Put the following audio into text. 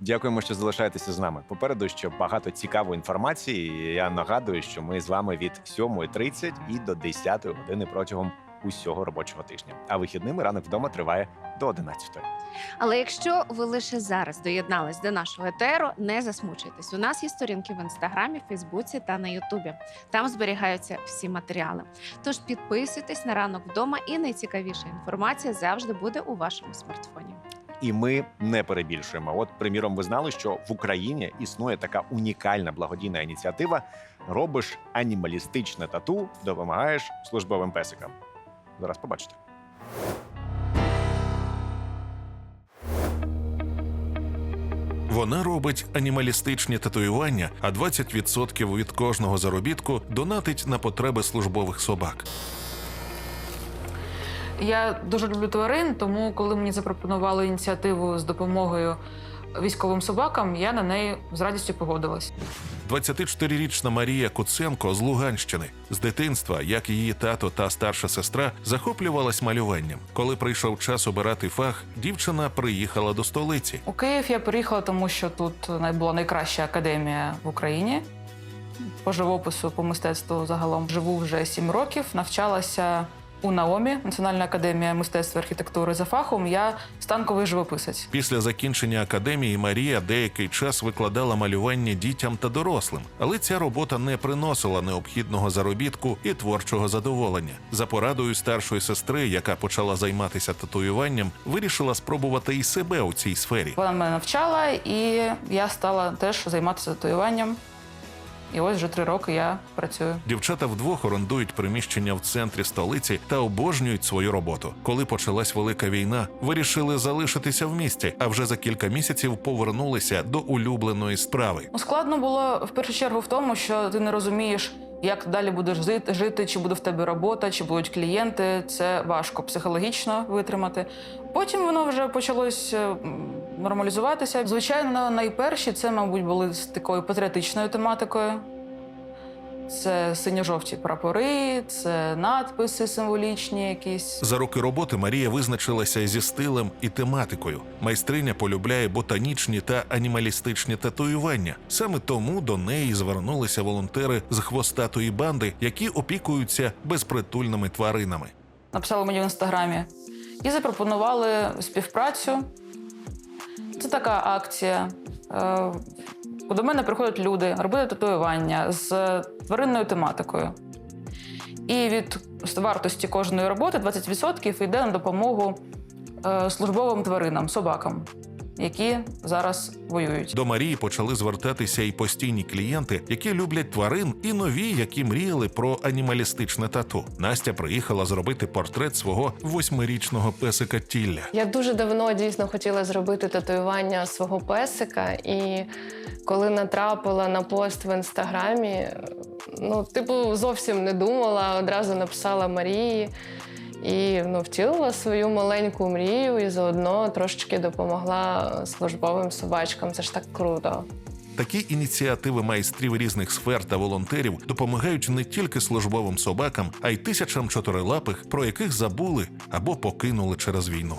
Дякуємо, що залишаєтеся з нами. Попереду ще багато цікавої інформації. Я нагадую, що ми з вами від 7.30 і до 10 години протягом усього робочого тижня. А вихідними ранок вдома триває до 11. Але якщо ви лише зараз доєднались до нашого етеру, не засмучуйтесь. У нас є сторінки в інстаграмі, Фейсбуці та на Ютубі. Там зберігаються всі матеріали. Тож підписуйтесь на ранок вдома, і найцікавіша інформація завжди буде у вашому смартфоні. І ми не перебільшуємо. От, приміром, ви знали, що в Україні існує така унікальна благодійна ініціатива: робиш анімалістичне тату, допомагаєш службовим песикам. Зараз побачите. Вона робить анімалістичні татуювання, а 20% від кожного заробітку донатить на потреби службових собак. Я дуже люблю тварин, тому коли мені запропонували ініціативу з допомогою військовим собакам, я на неї з радістю погодилась. 24-річна Марія Куценко з Луганщини з дитинства, як її тато та старша сестра, захоплювалась малюванням. Коли прийшов час обирати фах, дівчина приїхала до столиці. У Київ я приїхала, тому що тут була найкраща академія в Україні по живопису, по мистецтву загалом. Живу вже сім років, навчалася у Наомі, Національна академія мистецтва і архітектури за фахом. Я станковий живописець. Після закінчення академії Марія деякий час викладала малювання дітям та дорослим, але ця робота не приносила необхідного заробітку і творчого задоволення. За порадою старшої сестри, яка почала займатися татуюванням, вирішила спробувати і себе у цій сфері. Вона мене навчала, і я стала теж займатися татуюванням. І ось вже три роки я працюю. Дівчата вдвох орендують приміщення в центрі столиці та обожнюють свою роботу. Коли почалась велика війна, вирішили залишитися в місті, а вже за кілька місяців повернулися до улюбленої справи. Ну, складно було в першу чергу в тому, що ти не розумієш, як далі будеш жити, чи буде в тебе робота, чи будуть клієнти. Це важко психологічно витримати. Потім воно вже почалось е, нормалізуватися. Звичайно, найперші це, мабуть, були з такою патріотичною тематикою. Це синьо-жовті прапори, це надписи символічні якісь. За роки роботи Марія визначилася зі стилем і тематикою. Майстриня полюбляє ботанічні та анімалістичні татуювання. Саме тому до неї звернулися волонтери з хвостатої банди, які опікуються безпритульними тваринами. написали мені в інстаграмі і запропонували співпрацю. Це така акція. Е, До мене приходять люди робити татуювання з тваринною тематикою. І від вартості кожної роботи 20% йде на допомогу е, службовим тваринам, собакам, які зараз воюють. До Марії почали звертатися і постійні клієнти, які люблять тварин, і нові, які мріяли про анімалістичне тату. Настя приїхала зробити портрет свого восьмирічного песика Тілля. Я дуже давно дійсно хотіла зробити татуювання свого песика, і коли натрапила на пост в інстаграмі, ну, типу, зовсім не думала, одразу написала Марії і ну, втілила свою маленьку мрію і заодно трошечки допомогла службовим собачкам. Це ж так круто. Такі ініціативи майстрів різних сфер та волонтерів допомагають не тільки службовим собакам, а й тисячам чотирилапих, про яких забули або покинули через війну.